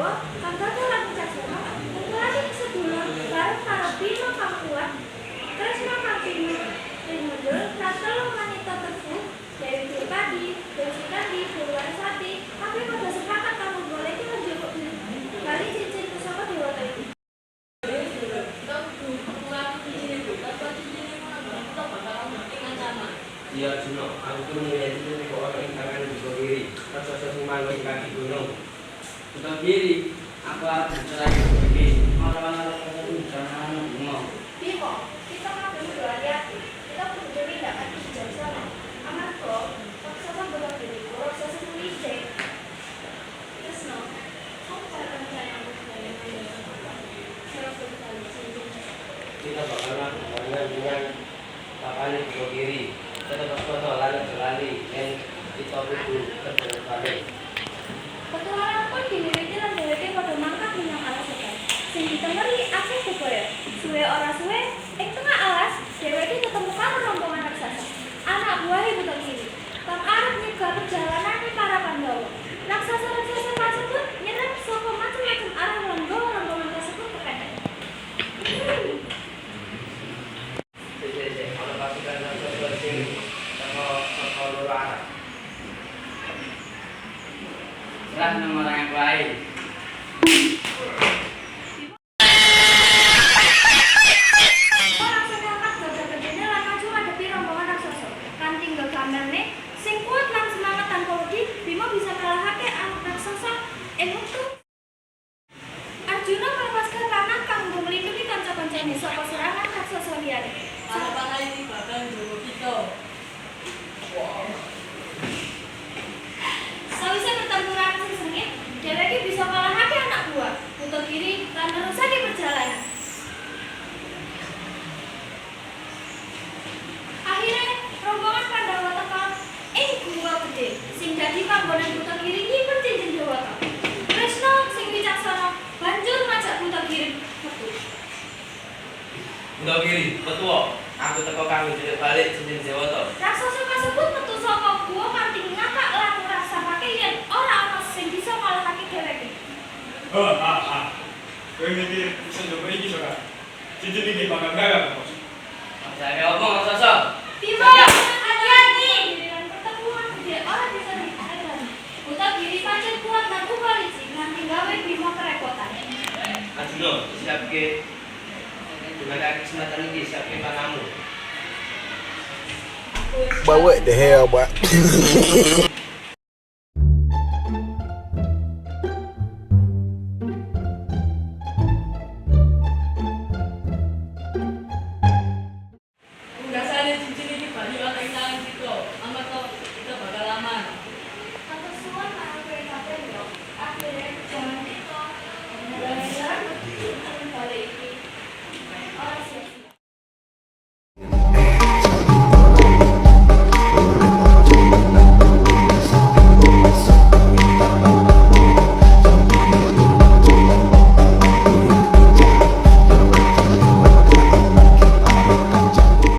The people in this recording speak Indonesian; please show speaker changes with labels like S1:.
S1: Kang gagal lan Wicaksono ngumpulake sedulur bareng karo Bima kang kuat Tresna kang Bima Rinundul lan telu wanita tefu Dewi Durpadi, Dewi Purwarsati kabeh padha sepakat kanggo goleki njupuk kali cincin pusaka dewata iki
S2: Iya Juno, aku tuh itu Kiri, aku harus bercerai sebagai orang-orang raksasa itu jangan ngomong.
S1: Bimo, kita kabeh kudu hati-hati. Kita raksasa raksasa kamu cara
S2: Kita bakalan dengan dengan papan sebelah kiri. Kita berfoto lalu selalu dan kita kudu terus
S1: Petualang pun diwiwiti lan dheweke padha mangkat menyang alas setan. Sing ditengeri akeh bebaya. Suwe ora suwe, ing tengah alas dheweke ketemu karo rombongan raksasa. Anak buah ibu kiri. Rombongan
S2: raksasa.
S1: Kanthi gagamane sing kuat lan semangat tanpa wedi, Bima bisa kalahake anak raksasa ing wektu
S2: Udah kiri, ketua. Aku teko kami tidak balik cincin Dewata.
S1: Raksasa kasebut metu saka gua kanthi ngakak lan ngrasakake yen ora ana sing bisa ngalahake dheweke.
S3: Hahaha. Kowe mikir bisa nyoba iki soka. Cincin iki bakal gagal bos.
S1: Hati-hati. Pertemuan gede ora bisa pancen kuat lan ubah licik nganti gawe Bima kerepotan.
S2: Ajuno, siap ke.
S4: But what the hell, boy?